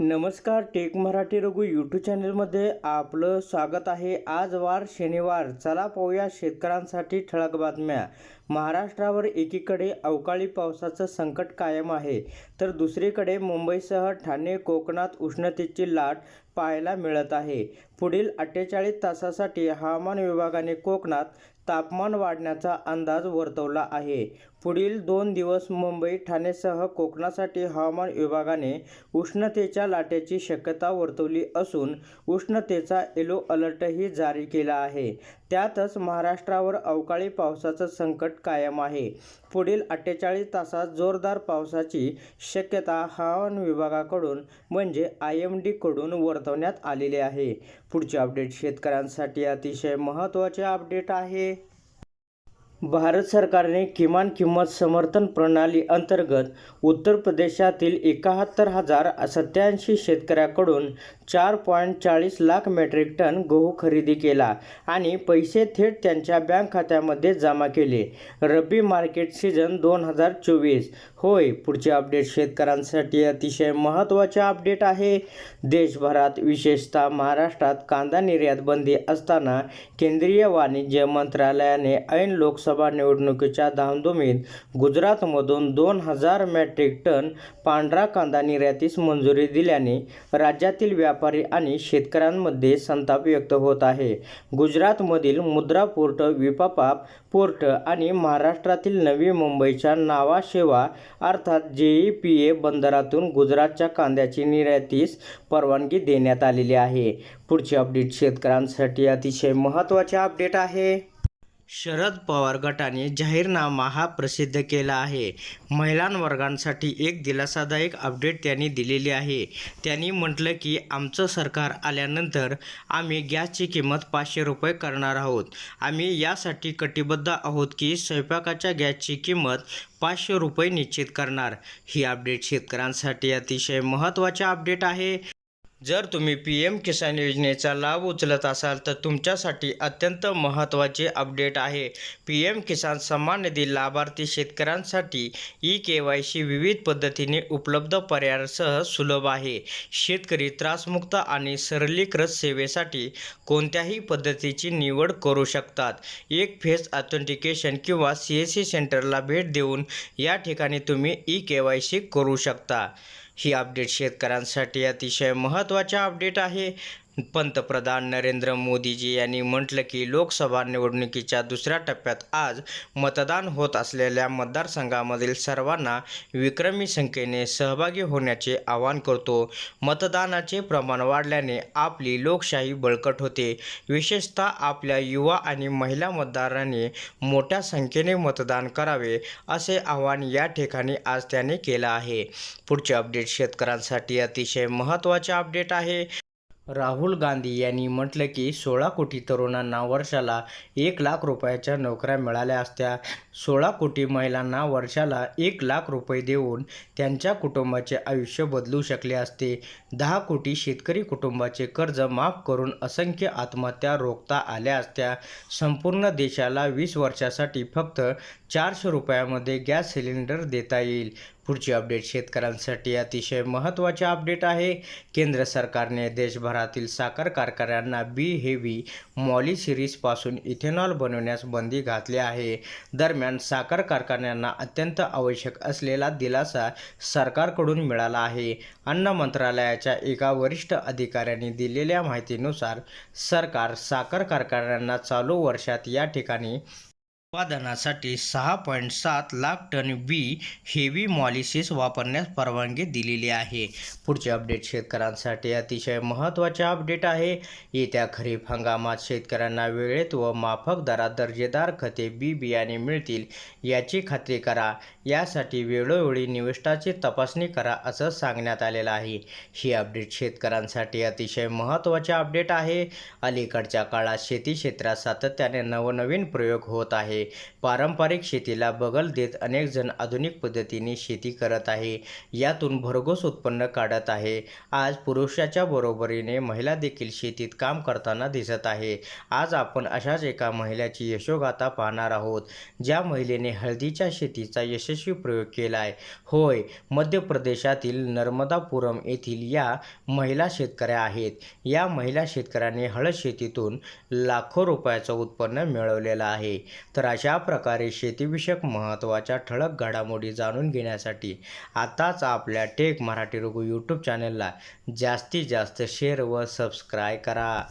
नमस्कार take Marathi Raghu YouTube चॅनलमध्ये आपलं स्वागत आहे. आज वार शनिवार. चला पाहूया शेतकऱ्यांसाठी ठळक बातम्या. महाराष्ट्रावर एकीकडे अवकाळी पावसाचं संकट कायम आहे तर दुसरीकडे मुंबईसह ठाणे कोकणात उष्णतेची लाट पाहायला मिळत आहे. पुढील अठ्ठेचाळीस तासासाठी हवामान विभागाने कोकणात तापमान वाढण्याचा अंदाज वर्तवला आहे. पुढील दोन दिवस मुंबई ठाणेसह कोकणासाठी हवामान विभागाने उष्णतेच्या लाटेची शक्यता वर्तवली असून उष्णतेचा येलो अलर्टही जारी केला आहे. त्यातच महाराष्ट्रावर अवकाळी पावसाचं संकट कायम आहे. पुढील अठ्ठेचाळीस तासात जोरदार पावसाची शक्यता हवामान विभागाकडून म्हणजे आय एम डीकडून वर्तवण्यात आलेली आहे. पुढचे अपडेट शेतकऱ्यांसाठी अतिशय महत्त्वाचे अपडेट आहे. भारत सरकारने किमान किंमत समर्थन प्रणाली अंतर्गत उत्तर प्रदेशातील एकाहत्तर हजार सत्याऐंशी शेतकऱ्याकडून चार पॉईंट चाळीस लाख मेट्रिक टन गहू खरेदी केला आणि पैसे थेट त्यांच्या बँक खात्यामध्ये जमा केले. रब्बी मार्केट सीझन दोन हजार चोवीस. होय पुढचे अपडेट शेतकऱ्यांसाठी अतिशय महत्त्वाचे अपडेट आहे. देशभरात विशेषतः महाराष्ट्रात कांदा निर्यात बंदी असताना केंद्रीय वाणिज्य मंत्रालयाने ऐन लोकसभा निवडणुकीच्या धामधुमीत गुजरातमधून दोन हजार मेट्रिक टन पांढरा कांदा निर्यातीस मंजुरी दिल्याने राज्यातील व्यापारी आणि शेतकऱ्यांमध्ये संताप व्यक्त होत आहे. गुजरातमधील मुद्रा पोर्ट विपापाप पोर्ट आणि महाराष्ट्रातील नवी मुंबईच्या नावा शेवा अर्थात जेई पी ए बंदरातून गुजरातच्या कांद्याची निर्यातीस परवानगी देण्यात आलेली आहे. पुढचे अपडेट शेतकऱ्यांसाठी अतिशय महत्त्वाचे अपडेट आहे. शरद पवार गटाने जाहीरनामा हा प्रसिद्ध केला आहे. महिलांवर्गांसाठी एक दिलासादायक अपडेट त्यांनी दिलेली आहे. त्यांनी म्हटलं की आमचं सरकार आल्यानंतर आम्ही गॅसची किंमत पाचशे रुपये करणार आहोत. आम्ही यासाठी कटिबद्ध आहोत की स्वयंपाकाच्या गॅसची किंमत पाचशे रुपये निश्चित करणार. ही अपडेट शेतकऱ्यांसाठी अतिशय महत्त्वाचे अपडेट आहे. जर तुम्ही पी एम किसान योजनेचा लाभ उचलत असाल तर तुमच्यासाठी अत्यंत महत्त्वाचे अपडेट आहे. पी एम किसान सन्मान निधी लाभार्थी शेतकऱ्यांसाठी ई के वाय सी विविध पद्धतीने उपलब्ध पर्यायासह सुलभ आहे. शेतकरी त्रासमुक्त आणि सरलीकृत सेवेसाठी कोणत्याही पद्धतीची निवड करू शकतात. एक फेस ऑथेंटिकेशन किंवा सी एस सी सेंटरला भेट देऊन या ठिकाणी तुम्ही ई के वाय सी करू शकता. ही अपडेट शेतकऱ्यांसाठी अतिशय महत्त्वाचे अपडेट आहे. पंतप्रधान नरेंद्र मोदीजी यांनी म्हटलं की लोकसभा निवडणुकीच्या दुसऱ्या टप्प्यात आज मतदान होत असलेल्या मतदारसंघामधील सर्वांना विक्रमी संख्येने सहभागी होण्याचे आवाहन करतो. मतदानाचे प्रमाण वाढल्याने आपली लोकशाही बळकट होते. विशेषतः आपल्या युवा आणि महिला मतदारांनी मोठ्या संख्येने मतदान करावे असे आवाहन या ठिकाणी आज त्याने केलं आहे. पुढचे अपडेट शेतकऱ्यांसाठी अतिशय महत्त्वाचे अपडेट आहे. राहुल गांधी यांनी म्हटलं की सोळा कोटी तरुणांना वर्षाला एक लाख रुपयाच्या नोकऱ्या मिळाल्या असत्या. सोळा कोटी महिलांना वर्षाला एक लाख रुपये देऊन त्यांच्या कुटुंबाचे आयुष्य बदलू शकले असते. दहा कोटी शेतकरी कुटुंबाचे कर्ज माफ करून असंख्य आत्महत्या रोखता आल्या असत्या. संपूर्ण देशाला वीस वर्षासाठी फक्त चारशे रुपयामध्ये गॅस सिलेंडर देता येईल. पुढची अपडेट शेतकऱ्यांसाठी अतिशय महत्त्वाचे अपडेट आहे. केंद्र सरकारने देशभर देशभरातील साखर कारखान्यांना बी हेवी मॉलिसिरीजपासून इथेनॉल बनवण्यास बंदी घातली आहे. दरम्यान साखर कारखान्यांना अत्यंत आवश्यक असलेला दिलासा सरकारकडून मिळाला आहे. अन्न मंत्रालयाच्या एका वरिष्ठ अधिकाऱ्यांनी दिलेल्या माहितीनुसार सरकार साखर कारखान्यांना चालू वर्षात या ठिकाणी उत्पादनासाठी सहा पॉईंट सात lakh ton B heavy molasses वापरण्यास परवानगी दिलेली आहे. पुढचे अपडेट शेतकऱ्यांसाठी अतिशय महत्त्वाचे अपडेट आहे. येत्या खरीप हंगामात शेतकऱ्यांना वेळेत व माफक दरात दर्जेदार खते बी बियाणे मिळतील याची खात्री करा. यासाठी वेळोवेळी निविष्ठाची तपासणी करा असं सांगण्यात आलेलं आहे. ही अपडेट शेतकऱ्यांसाठी अतिशय महत्त्वाचे अपडेट आहे. अलीकडच्या काळात शेती क्षेत्रात सातत्याने नवनवीन प्रयोग होत आहे. पारंपरिक शेतीला बगल देत अनेक जण आधुनिक पद्धतीने शेती करत आहे. यातून भरघोस उत्पन्न काढत आहे. आज पुरुषाच्या बरोबरीने महिला देखील शेतीत काम करताना दिसत आहे. आज आपण अशाच एका महिलेची यशोगाथा पाहणार आहोत ज्या महिलेने हळदीच्या शेतीचा यशस्वी प्रयोग केला आहे होय मध्य प्रदेशातील नर्मदापुरम येथील या महिला शेतकऱ्या आहेत. या महिला शेतकऱ्यांनी हळद शेतीतून लाखो रुपयाचं उत्पन्न मिळवलेलं आहे. तर अशा प्रकारे शेतीविषयक महत्त्वाच्या ठळक घडामोडी जाणून घेण्यासाठी आताच आपल्या टेक मराठी रघु यूट्यूब चॅनलला जास्तीत जास्त शेअर व सबस्क्राय करा.